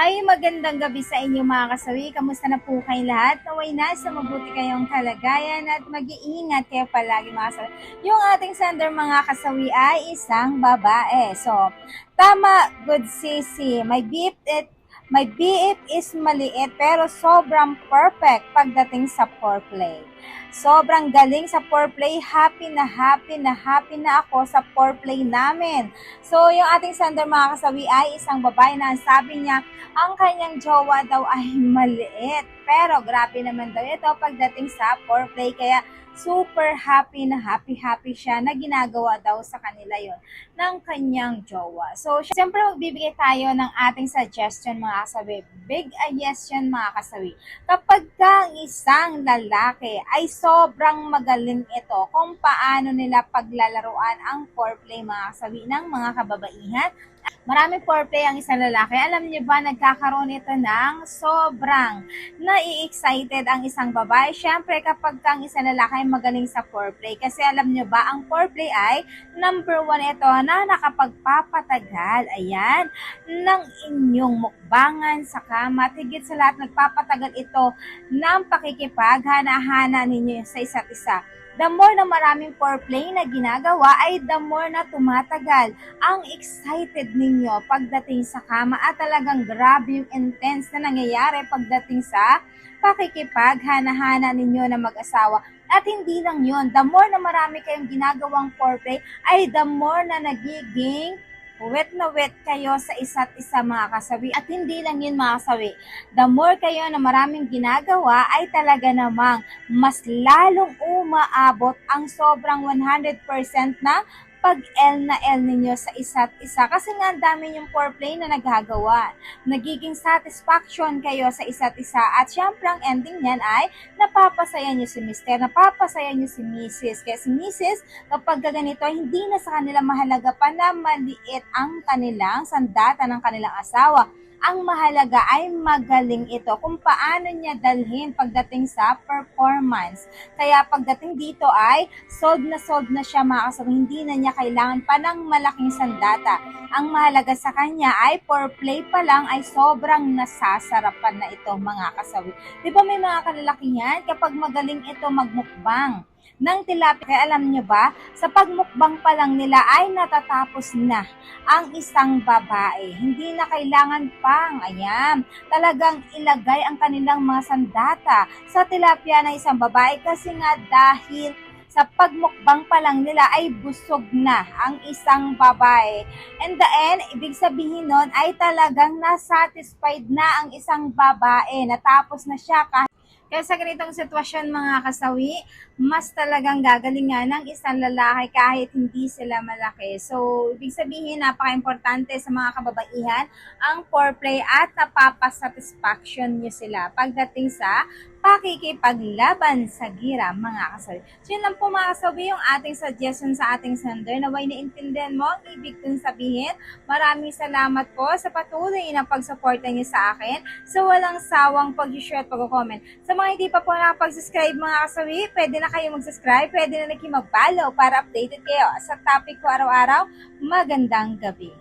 Hi, magandang gabi sa inyo mga kasawi. Kamusta na po kayo lahat? Naway nasa mabuti kayong kalagayan at mag-iingat kayo palagi mga kasawi. Yung ating sender mga kasawi ay isang babae. So, tama, good sisi. May beep it may BF is maliit pero sobrang perfect pagdating sa foreplay. Sobrang galing sa foreplay. Happy na happy na happy na ako sa foreplay namin. So, yung ating sender mga kasawi ay isang babae na sabi niya, ang kanyang jowa daw ay maliit. Pero grabe naman daw ito pagdating sa foreplay. Kaya super happy na happy happy siya na ginagawa daw sa kanila yon ng kanyang jowa. So, siyempre magbibigay tayo ng ating suggestion mga kasawi. Big a yes yun mga kasawi. Kapag ka ang isang lalaki ay sobrang magaling ito kung paano nila paglalaruan ang foreplay mga kasawi ng mga kababaihan, Maraming foreplay ang isang lalaki. Alam niyo ba, nagkakaroon ito ng sobrang nai-excited ang isang babae. Siyempre, kapag kang isang lalaki ay magaling sa foreplay. Kasi alam niyo ba, ang foreplay ay number one ito na nakapagpapatagal. Ayan, ng inyong mukbangan sa kama. At higit sa lahat, nagpapatagal ito ng pakikipaghana-hana ninyo sa isa't isa the more na maraming foreplay na ginagawa ay the more na tumatagal ang excited ninyo pagdating sa kama at talagang grabe yung intense na nangyayari pagdating sa pakikipaghana-hana ninyo na mag-asawa. At hindi lang yun, the more na marami kayong ginagawang foreplay ay the more na nagiging wet na wet kayo sa isa't isa mga kasawi. At hindi lang yun mga kasawi. The more kayo na maraming ginagawa ay talaga namang mas lalong umaabot ang sobrang 100% na pag-L na L ninyo sa isa't isa. Kasi nga dami yung foreplay na nagagawa. Nagiging satisfaction kayo sa isa't isa. At syempre ang ending niyan ay napapasaya nyo si Mister, napapasaya nyo si Mrs. Kaya si Mrs. kapag ganito, hindi na sa kanila mahalaga pa na maliit ang kanilang sandata ng kanilang asawa ang mahalaga ay magaling ito kung paano niya dalhin pagdating sa performance. Kaya pagdating dito ay sold na sold na siya mga kasama. Hindi na niya kailangan pa ng malaking sandata. Ang mahalaga sa kanya ay for play pa lang ay sobrang nasasarapan na ito mga kasawi. Di ba may mga kalalakihan kapag magaling ito magmukbang? Ng tilapia. Kaya alam nyo ba, sa pagmukbang pa lang nila ay natatapos na ang isang babae. Hindi na kailangan pang, ayan, talagang ilagay ang kanilang mga sandata sa tilapia ng isang babae kasi nga dahil sa pagmukbang pa lang nila ay busog na ang isang babae. And the end, ibig sabihin nun ay talagang nasatisfied na ang isang babae. Natapos na siya kahit kaya sa ganitong sitwasyon mga kasawi, mas talagang gagalingan ng isang lalaki kahit hindi sila malaki. So, ibig sabihin, napaka-importante sa mga kababaihan ang foreplay at napapasatisfaction nyo sila pagdating sa pakikipaglaban sa gira mga kasawi. So yun lang po mga kasawi yung ating suggestion sa ating sender. Naway naintindihan mo ang ibig kong sabihin. Maraming salamat po sa patuloy na pagsuporta niyo sa akin sa walang sawang pag-share at pag-comment. Sa mga hindi pa po nakapag-subscribe mga kasawi, pwede na kayo mag-subscribe, pwede na naging mag-follow para updated kayo sa topic ko araw-araw. Magandang gabi.